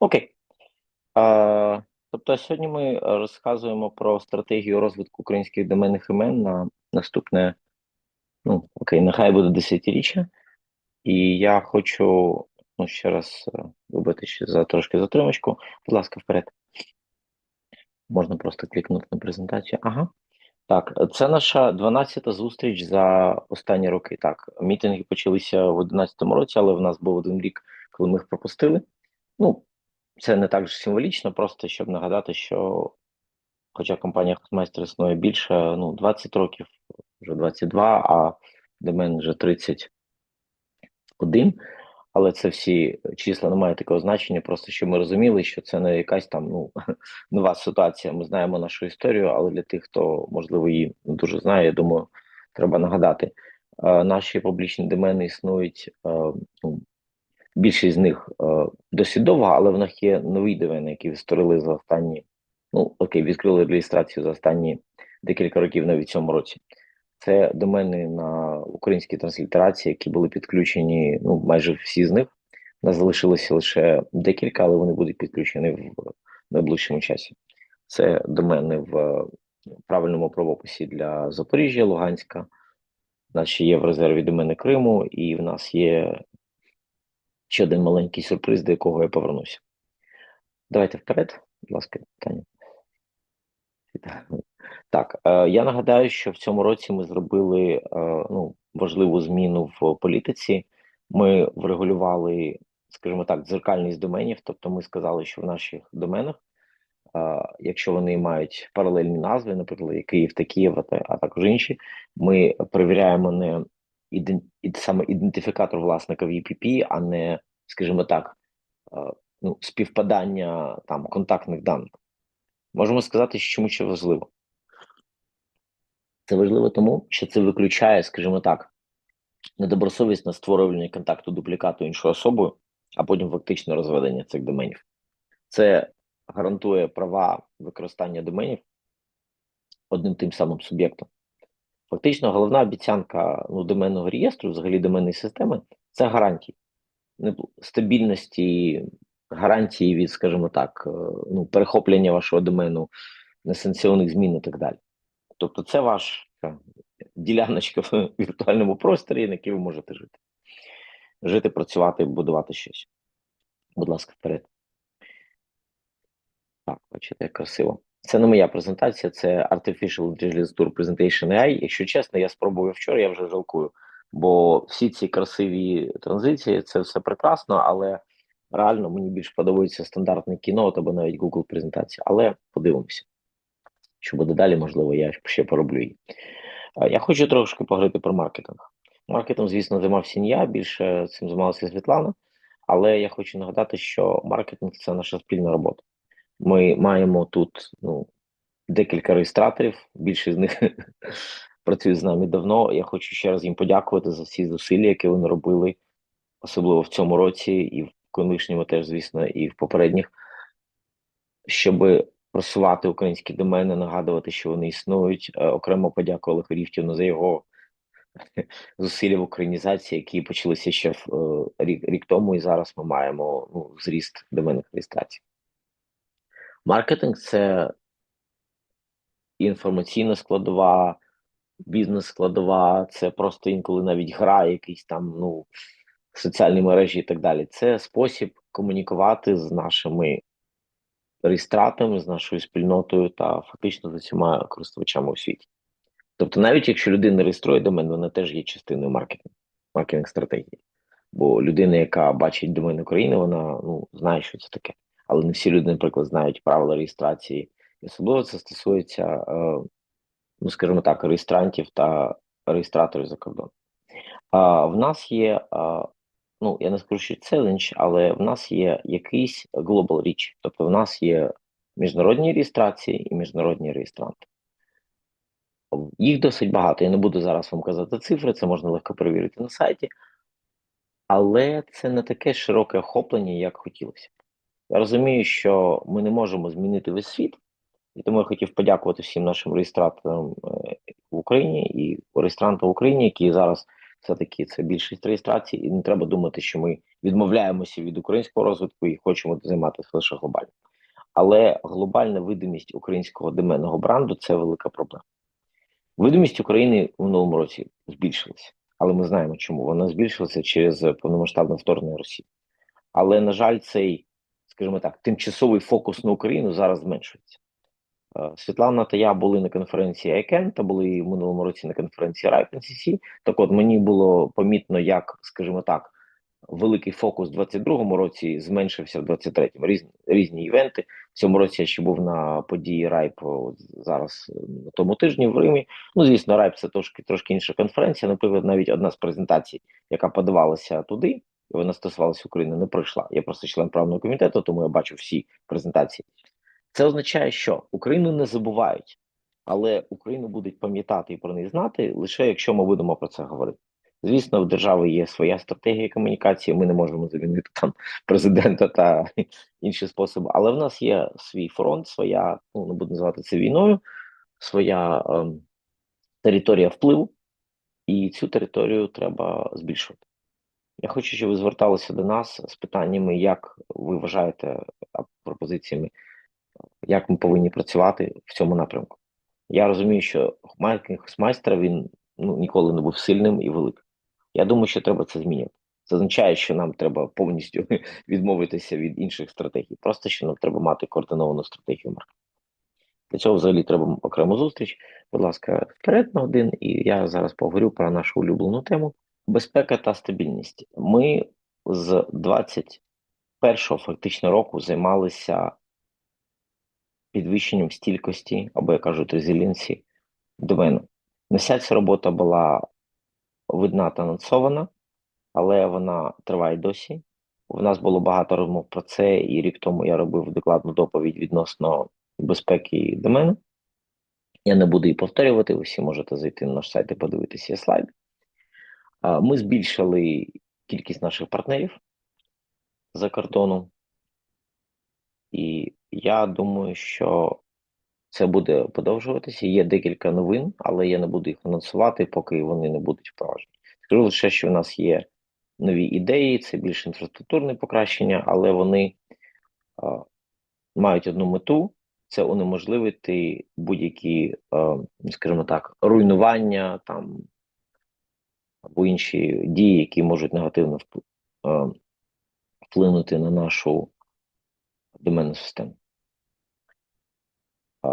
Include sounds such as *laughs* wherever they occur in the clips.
Окей. Е, тобто сьогодні ми розказуємо про стратегію розвитку українських доменних імен на наступне, ну, окей, нехай буде десятиріччя. І я хочу ну, ще раз е, вибачте за трошки затримочку. Будь ласка, вперед. Можна просто клікнути на презентацію. Ага. Так, це наша 12-та зустріч за останні роки. Так, мітинги почалися в 11-му році, але в нас був один рік, коли ми їх пропустили. Ну, це не так символічно, просто щоб нагадати, що хоча компанія Хосмайстер існує більше, ну, 20 років, вже 22, а домен вже 31. Але це всі числа не мають такого значення, просто щоб ми розуміли, що це не якась там ну *laughs* нова ситуація. Ми знаємо нашу історію, але для тих, хто можливо її не дуже знає, я думаю, треба нагадати. Е, наші публічні домени існують. Е, ну, Більшість з них е, досить довго, але в них є нові домени, які створили за останні. Ну окей, відкрили реєстрацію за останні декілька років навіть цьому році. Це домени на українській транслітерації, які були підключені. Ну майже всі з них У нас залишилося лише декілька, але вони будуть підключені в найближчому часі. Це домени в правильному правописі для Запоріжжя, Луганська. Ще є в резерві домени Криму, і в нас є ще один маленький сюрприз, до якого я повернуся. Давайте вперед, будь ласка, питання. Так, е, я нагадаю, що в цьому році ми зробили е, ну, важливу зміну в політиці. Ми врегулювали, скажімо так, дзеркальність доменів. Тобто, ми сказали, що в наших доменах, е, якщо вони мають паралельні назви, наприклад, Київ та Київ, а також інші, ми перевіряємо не. Саме ідентифікатор власника в EPP, а не, скажімо так, ну, співпадання там контактних даних. Можемо сказати, що чому ще важливо. Це важливо тому, що це виключає, скажімо так, недобросовісне створювання контакту дуплікату іншою особою, а потім фактично розведення цих доменів. Це гарантує права використання доменів одним тим самим суб'єктом. Фактично, головна обіцянка ну, доменного реєстру, взагалі доменної системи, це гарантії стабільності, гарантії від, скажімо так, е, ну, перехоплення вашого домену, несанкціонних змін і так далі. Тобто, це ваша діляночка в віртуальному просторі, на якій ви можете жити. Жити, працювати, будувати щось. Будь ласка, вперед. Так, бачите, як красиво. Це не моя презентація, це Artificial Intelligence Tour Presentation AI. Якщо чесно, я спробував вчора, я вже жалкую. Бо всі ці красиві транзиції це все прекрасно, але реально мені більш подобається стандартне кіно або навіть Google презентація. Але подивимося, що буде далі, можливо, я ще пороблю її. Я хочу трошки поговорити про маркетинг. Маркетинг, звісно, займався не я, більше цим займалася Світлана, але я хочу нагадати, що маркетинг це наша спільна робота. Ми маємо тут ну, декілька реєстраторів, більшість з них *laughs* працюють з нами давно. Я хочу ще раз їм подякувати за всі зусилля, які вони робили, особливо в цьому році, і в колишньому теж, звісно, і в попередніх, щоб просувати українські домени, нагадувати, що вони існують. Е, окремо подякували Хорівтівну за його *laughs* зусилля в українізації, які почалися ще в е, рік рік тому, і зараз ми маємо ну, зріст доменних реєстрацій. Маркетинг це інформаційна складова, бізнес-складова, це просто інколи навіть гра, якийсь там ну соціальні мережі і так далі. Це спосіб комунікувати з нашими реєстратами, з нашою спільнотою та фактично з усіма користувачами у світі. Тобто, навіть якщо людина реєструє домен, вона теж є частиною маркетингу, маркетинг стратегії. Бо людина, яка бачить домен України, вона ну знає, що це таке. Але не всі люди, наприклад, знають правила реєстрації. І особливо це стосується, е, ну скажімо так, реєстрантів та реєстраторів за кордон. В нас є ну я не скажу, що челендж, але в нас є якийсь global reach, тобто в нас є міжнародні реєстрації і міжнародні реєстранти. Їх досить багато. Я не буду зараз вам казати цифри, це можна легко перевірити на сайті, але це не таке широке охоплення, як хотілося. Я розумію, що ми не можемо змінити весь світ, і тому я хотів подякувати всім нашим реєстраторам е, в Україні і реєстрантам в Україні, які зараз все-таки це більшість реєстрацій, і не треба думати, що ми відмовляємося від українського розвитку і хочемо займатися лише глобально. Але глобальна видимість українського доменного бренду це велика проблема. Видимість України в минулому році збільшилася, але ми знаємо, чому вона збільшилася через повномасштабне вторгнення Росії. Але, на жаль, цей, скажімо так, тимчасовий фокус на Україну зараз зменшується. Е, Світлана та я були на конференції ICANN та були в минулому році на конференції RIPE Так от мені було помітно, як, скажімо так, великий фокус в 22-му році зменшився в 23-му. Різні, різні івенти. В цьому році я ще був на події RIPE зараз е, на тому тижні в Римі. Ну, звісно, RIPE це трошки трошки інша конференція. Наприклад, навіть одна з презентацій, яка подавалася туди, вона стосувалася України, не пройшла. Я просто член правного комітету, тому я бачу всі презентації. Це означає, що Україну не забувають, але Україну будуть пам'ятати і про неї знати лише якщо ми будемо про це говорити. Звісно, в держави є своя стратегія комунікації. Ми не можемо замінити там президента та *laughs* інші способи. Але в нас є свій фронт, своя, ну не буду називати це війною, своя е, територія впливу, і цю територію треба збільшувати. Я хочу, щоб ви зверталися до нас з питаннями, як ви вважаєте пропозиціями як ми повинні працювати в цьому напрямку. Я розумію, що майстра він ну, ніколи не був сильним і великим. Я думаю, що треба це змінювати. Це означає, що нам треба повністю *laughs* відмовитися від інших стратегій. Просто що нам треба мати координовану стратегію маркетингу. Для цього взагалі треба окрему зустріч. Будь ласка, вперед на один, і я зараз поговорю про нашу улюблену тему: безпека та стабільність. Ми з 21-го фактично року займалися підвищенням стількості, або як кажуть, резилінці домену. Не вся ця робота була видна та анонсована, але вона триває досі. У нас було багато розмов про це, і рік тому я робив докладну доповідь відносно безпеки домену. Я не буду її повторювати, ви всі можете зайти на наш сайт і подивитися слайди. Ми збільшили кількість наших партнерів за кордоном, і я думаю, що це буде продовжуватися. Є декілька новин, але я не буду їх анонсувати, поки вони не будуть впроваджені. Скажу лише, що в нас є нові ідеї, це більш інфраструктурне покращення, але вони а, мають одну мету: це унеможливити будь-які, скажімо так, руйнування там або інші дії, які можуть негативно вплинути на нашу доменну систему.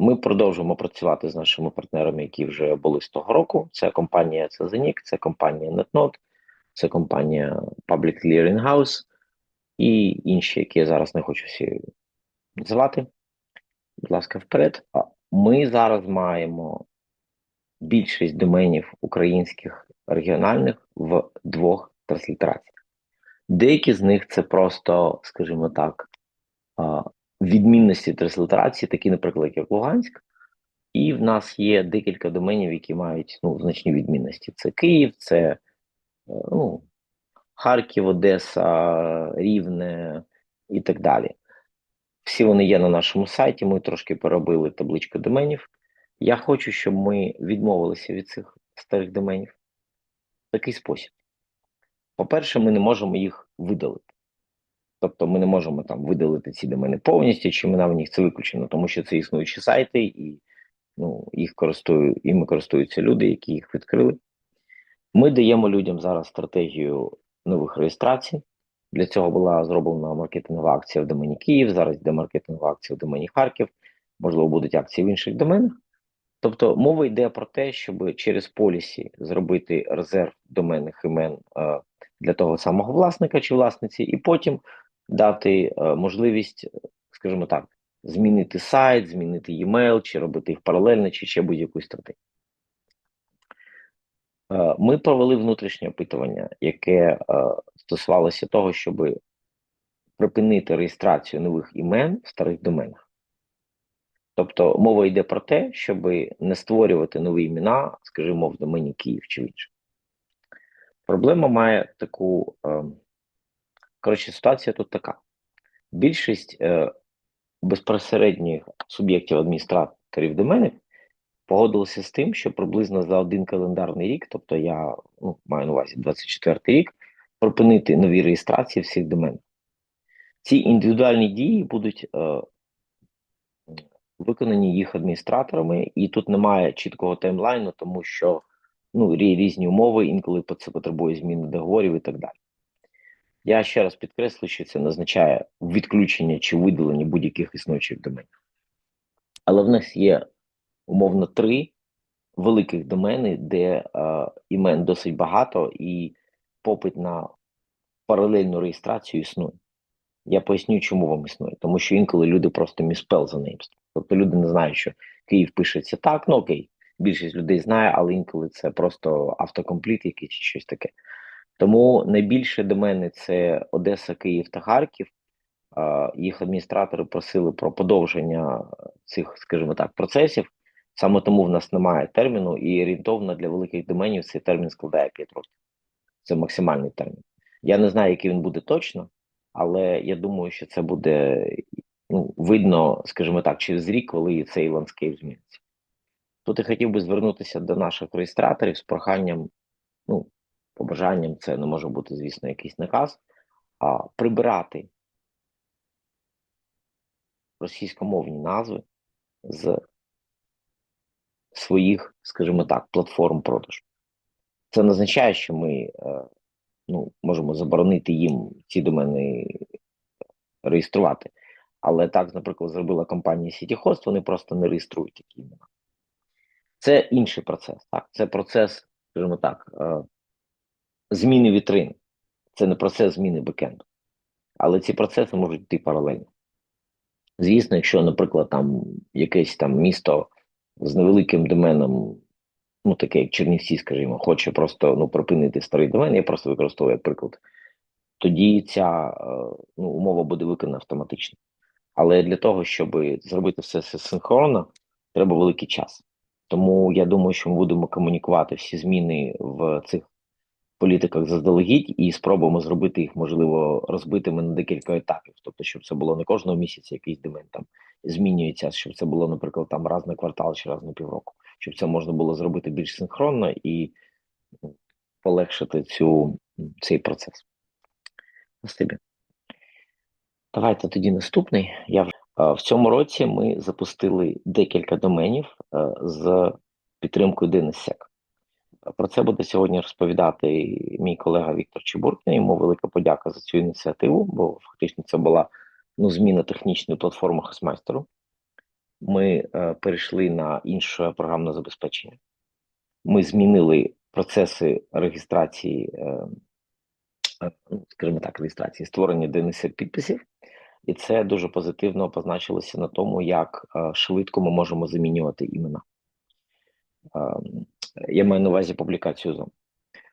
Ми продовжуємо працювати з нашими партнерами, які вже були з того року. Це компанія Cezenic, це компанія NetNode, це компанія Public Clearing House і інші, які я зараз не хочу всі називати. Будь ласка, вперед. Ми зараз маємо більшість доменів українських регіональних в двох транслітераціях. Деякі з них це просто, скажімо так, відмінності транслітерації, такі, наприклад, як Луганськ, і в нас є декілька доменів, які мають ну, значні відмінності. Це Київ, це е, ну, Харків, Одеса, Рівне і так далі. Всі вони є на нашому сайті. Ми трошки поробили табличку доменів. Я хочу, щоб ми відмовилися від цих старих доменів такий спосіб. По-перше, ми не можемо їх видалити. Тобто ми не можемо там видалити ці домени повністю, чи ми в них це виключено, тому що це існуючі сайти, і ну, їх користують, іми користуються люди, які їх відкрили. Ми даємо людям зараз стратегію нових реєстрацій. Для цього була зроблена маркетингова акція в домені Київ. Зараз йде маркетингова акція в домені Харків, можливо, будуть акції в інших доменах. Тобто мова йде про те, щоб через полісі зробити резерв доменних імен е, для того самого власника чи власниці, і потім дати е, можливість, скажімо так, змінити сайт, змінити e-mail, чи робити їх паралельно, чи ще будь-яку стратегію. Е, ми провели внутрішнє опитування, яке стосувалося того, щоб припинити реєстрацію нових імен в старих доменах. Тобто мова йде про те, щоб не створювати нові імена, скажімо, в домені Київ чи іншому. Проблема має таку ем, Коротше, ситуація тут така: більшість е, безпосередніх суб'єктів адміністраторів доменів погодилися з тим, що приблизно за один календарний рік, тобто я ну, маю на увазі 24 рік, припинити нові реєстрації всіх домен. Ці індивідуальні дії будуть е, виконані їх адміністраторами, і тут немає чіткого таймлайну, тому що ну, різні умови, інколи це потребує зміни договорів і так далі. Я ще раз підкреслю, що це не означає відключення чи видалення будь-яких існуючих доменів. Але в нас є умовно три великих домени, де е, імен досить багато, і попит на паралельну реєстрацію існує. Я поясню, чому вам існує. Тому що інколи люди просто міспел за name. Тобто люди не знають, що Київ пишеться так, ну окей, більшість людей знає, але інколи це просто автокомпліт якийсь чи щось таке. Тому найбільше домени це Одеса, Київ та Харків. Їх адміністратори просили про подовження цих, скажімо так, процесів. Саме тому в нас немає терміну, і орієнтовно для великих доменів цей термін складає 5 років. Це максимальний термін. Я не знаю, який він буде точно, але я думаю, що це буде ну, видно, скажімо так, через рік, коли цей ландскейп зміниться. Тут я хотів би звернутися до наших реєстраторів з проханням, ну, побажанням, це не може бути, звісно, якийсь наказ, а прибирати російськомовні назви з своїх, скажімо так, платформ продажу. Це не означає, що ми е, ну, можемо заборонити їм ці домени реєструвати. Але так, наприклад, зробила компанія CityHost, вони просто не реєструють такі імена. Це інший процес. Так? Це процес, скажімо так, е, зміни вітрини. Це не процес зміни бекенду. Але ці процеси можуть йти паралельно. Звісно, якщо, наприклад, там якесь там місто з невеликим доменом, ну таке як Чернівці, скажімо, хоче просто ну, припинити старий домен, я просто використовую як приклад, тоді ця е, ну, умова буде виконана автоматично. Але для того, щоб зробити все синхронно, треба великий час. Тому я думаю, що ми будемо комунікувати всі зміни в цих політиках заздалегідь і спробуємо зробити їх, можливо, розбитими на декілька етапів. Тобто, щоб це було не кожного місяця, якийсь демен там змінюється, щоб це було, наприклад, там раз на квартал чи раз на півроку, щоб це можна було зробити більш синхронно і ну, полегшити цю, цей процес. Спасибі. Давайте тоді наступний. Я вже в цьому році ми запустили декілька доменів е, з підтримкою DNSSEC. Про це буде сьогодні розповідати мій колега Віктор Чебуркін. Йому велика подяка за цю ініціативу, бо фактично це була ну, зміна технічної платформи Хосмайстеру. Ми е, перейшли на інше програмне забезпечення. Ми змінили процеси реєстрації, е, скажімо так, реєстрації створення DNS підписів, і це дуже позитивно позначилося на тому, як е, швидко ми можемо замінювати імена. Е, я маю на увазі публікацію зон.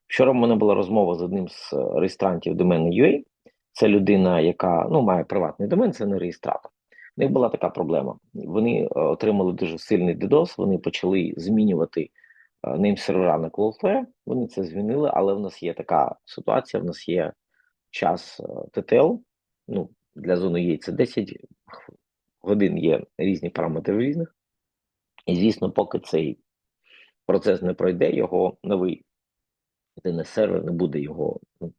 Вчора в мене була розмова з одним з реєстрантів домену UA. Це людина, яка ну, має приватний домен, це не реєстратор. У них була така проблема. Вони е, отримали дуже сильний DDoS, вони почали змінювати е, нейм сервера на Cloudflare. Вони це змінили, але в нас є така ситуація: в нас є час е, TTL. Ну, для зони є це 10 годин є різні параметри в різних. І, звісно, поки цей процес не пройде, його новий DNS сервер не буде його ну,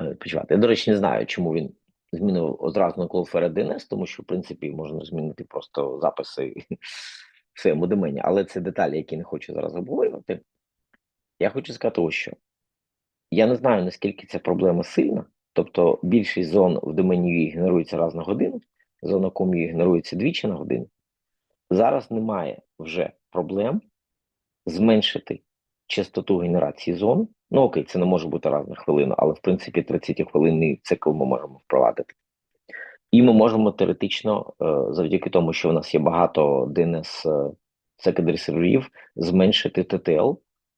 відпочивати. Я, до речі, не знаю, чому він змінив одразу на Cloudflare DNS, тому що, в принципі, можна змінити просто записи в своєму домені, але це деталі, які не хочу зараз обговорювати. Я хочу сказати, ось що. Я не знаю, наскільки ця проблема сильна, тобто більшість зон в домені UI генерується раз на годину, зона COM генерується двічі на годину. Зараз немає вже проблем зменшити частоту генерації зон. Ну окей, це не може бути раз на хвилину, але в принципі 30 хвилинний цикл ми можемо впровадити. І ми можемо теоретично, е, завдяки тому, що в нас є багато DNS secondary серверів, зменшити TTL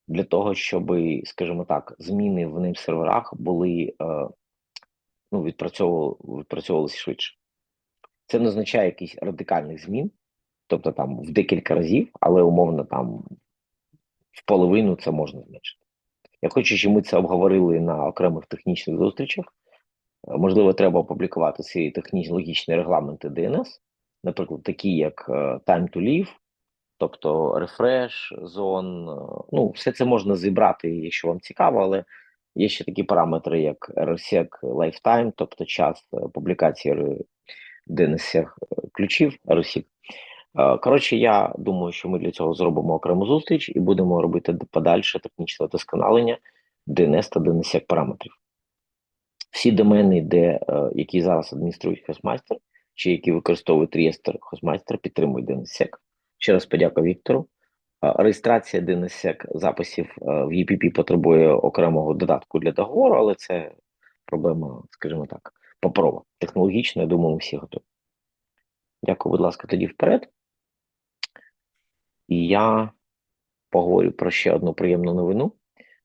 для того, щоб, скажімо так, зміни в ним серверах були е, ну, відпрацьовували, відпрацьовувалися швидше. Це не означає якихось радикальних змін, тобто там в декілька разів, але умовно там в половину це можна зменшити. Я хочу, щоб ми це обговорили на окремих технічних зустрічах. Можливо, треба опублікувати ці технічні регламенти DNS, наприклад, такі як е, Time to Live, тобто рефреш, зон, е, ну, все це можна зібрати, якщо вам цікаво, але є ще такі параметри, як RSEC Lifetime, тобто час е, публікації DNS ключів RSEC. Коротше, я думаю, що ми для цього зробимо окрему зустріч і будемо робити подальше технічне вдосконалення DNS та DNSSEC параметрів. Всі домени, де, е, які зараз адмініструють Хосмайстер, чи які використовують реєстр Хосмайстер, підтримують DNSSEC. Ще раз подяка Віктору. Е, Реєстрація DNSSEC записів е, в EPP потребує окремого додатку для договору, але це проблема, скажімо так, паперова. Технологічно, я думаю, ми всі готові. Дякую, будь ласка, тоді вперед. І я поговорю про ще одну приємну новину.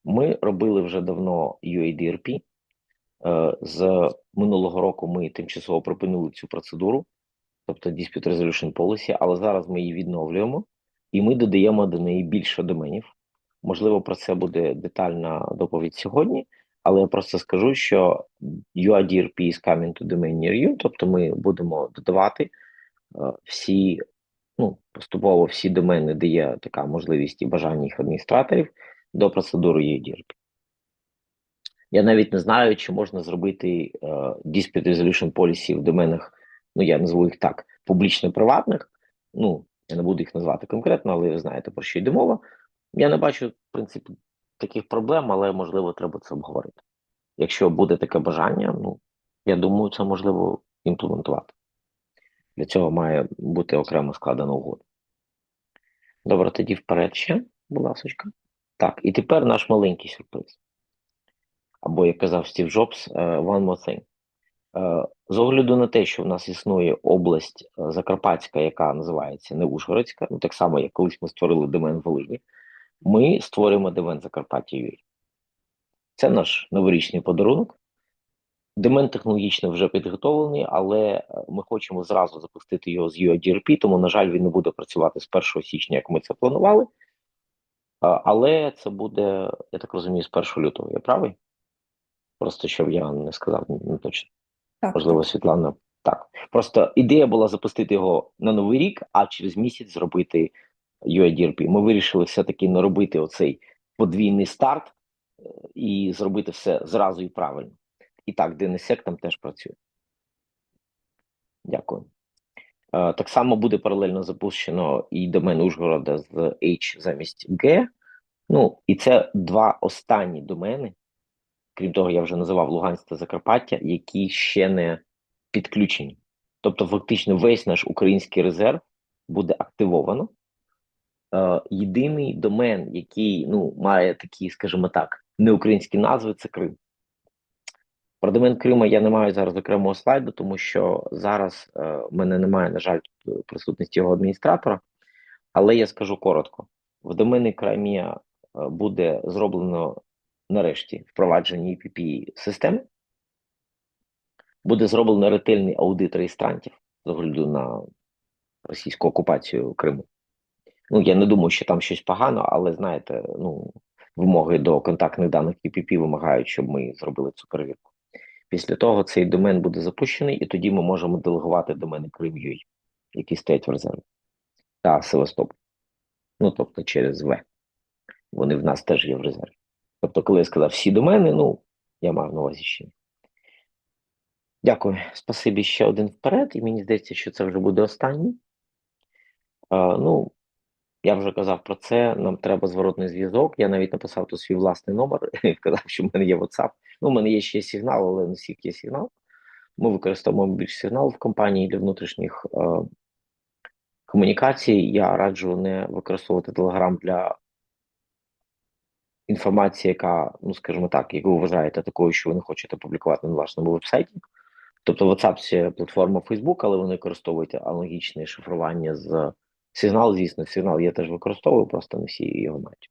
Ми робили вже давно UADRP. Е, З минулого року ми тимчасово припинили цю процедуру, тобто Dispute Resolution Policy, але зараз ми її відновлюємо і ми додаємо до неї більше доменів. Можливо, про це буде детальна доповідь сьогодні, але я просто скажу, що UADRP is coming to domain near you, тобто ми будемо додавати е, всі, ну, поступово всі домени, де є така можливість і бажання їх адміністраторів до процедури UADRP. Я навіть не знаю, чи можна зробити е, Dispute Resolution Policy в доменах, ну я назву їх так, публічно-приватних. Ну, я не буду їх назвати конкретно, але ви знаєте, про що йде мова. Я не бачу, в принципі, таких проблем, але можливо треба це обговорити. Якщо буде таке бажання, ну я думаю, це можливо імплементувати. Для цього має бути окремо складена угода. Добре, тоді вперед ще, будь ласка. Так, і тепер наш маленький сюрприз. Або, як казав Стів Джобс, е, one more thing. Е, З огляду на те, що в нас існує область е, Закарпатська, яка називається не Ужгородська, ну так само, як колись ми створили домен Волині, ми створюємо домен Закарпаття. Це наш новорічний подарунок. Домен технологічно вже підготовлений, але ми хочемо зразу запустити його з UADRP, тому, на жаль, він не буде працювати з 1 січня, як ми це планували. Але це буде, я так розумію, з 1 лютого. Я правий? Просто щоб я не сказав не точно. Так, Можливо, Світлана. Так. Просто ідея була запустити його на новий рік, а через місяць зробити UIDRP. Ми вирішили все-таки не робити оцей подвійний старт е, і зробити все зразу і правильно. І так, DNSSEC там теж працює. Дякую. Е, Так само буде паралельно запущено і домен Ужгорода з H замість G. Ну, і це два останні домени. Крім того, я вже називав Луганськ та Закарпаття, які ще не підключені. Тобто, фактично, весь наш український резерв буде активовано. Е, єдиний домен, який ну, має такі, скажімо так, неукраїнські назви, це Крим. Про домен Крима я не маю зараз окремого слайду, тому що зараз е, в мене немає, на жаль, присутності його адміністратора. Але я скажу коротко: в домені Кримія е, буде зроблено нарешті впровадження EPP системи. Буде зроблено ретельний аудит реєстрантів з огляду на російську окупацію Криму. Ну, я не думаю, що там щось погано, але знаєте, ну, вимоги до контактних даних EPP вимагають, щоб ми зробили цю перевірку. Після того цей домен буде запущений, і тоді ми можемо делегувати домени Крим.ua, які стоять в резерві, та Севастополь. Ну, тобто через В. Вони в нас теж є в резерві. Тобто, коли я сказав всі домени, ну, я мав на увазі ще. Дякую. Спасибі ще один вперед, і мені здається, що це вже буде останній. А, ну, я вже казав про це. Нам треба зворотний зв'язок. Я навіть написав тут свій власний номер *laughs* і сказав, що в мене є WhatsApp. Ну, у мене є ще сигнал, але не всіх є сигнал. Ми використовуємо більш сигнал в компанії для внутрішніх е, комунікацій. Я раджу не використовувати Telegram для інформації, яка, ну скажімо так, яку ви вважаєте такою, що ви не хочете публікувати на вашому вебсайті. Тобто WhatsApp це платформа Facebook, але вони використовують аналогічне шифрування з сигнал, звісно, сигнал я теж використовую, просто не всі його мають.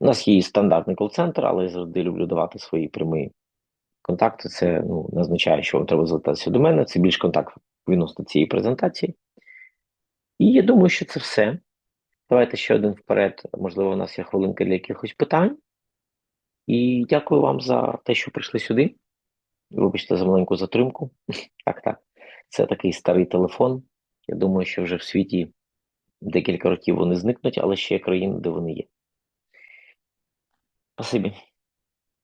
У нас є стандартний кол-центр, але я завжди люблю давати свої прямі контакти. Це ну, не означає, що вам треба звертатися до мене. Це більш контакт відносно цієї презентації. І я думаю, що це все. Давайте ще один вперед. Можливо, у нас є хвилинка для якихось питань. І дякую вам за те, що прийшли сюди. Вибачте за маленьку затримку. *laughs* Так, так. Це такий старий телефон. Я думаю, що вже в світі декілька років вони зникнуть, але ще є країни, де вони є. Спасибі.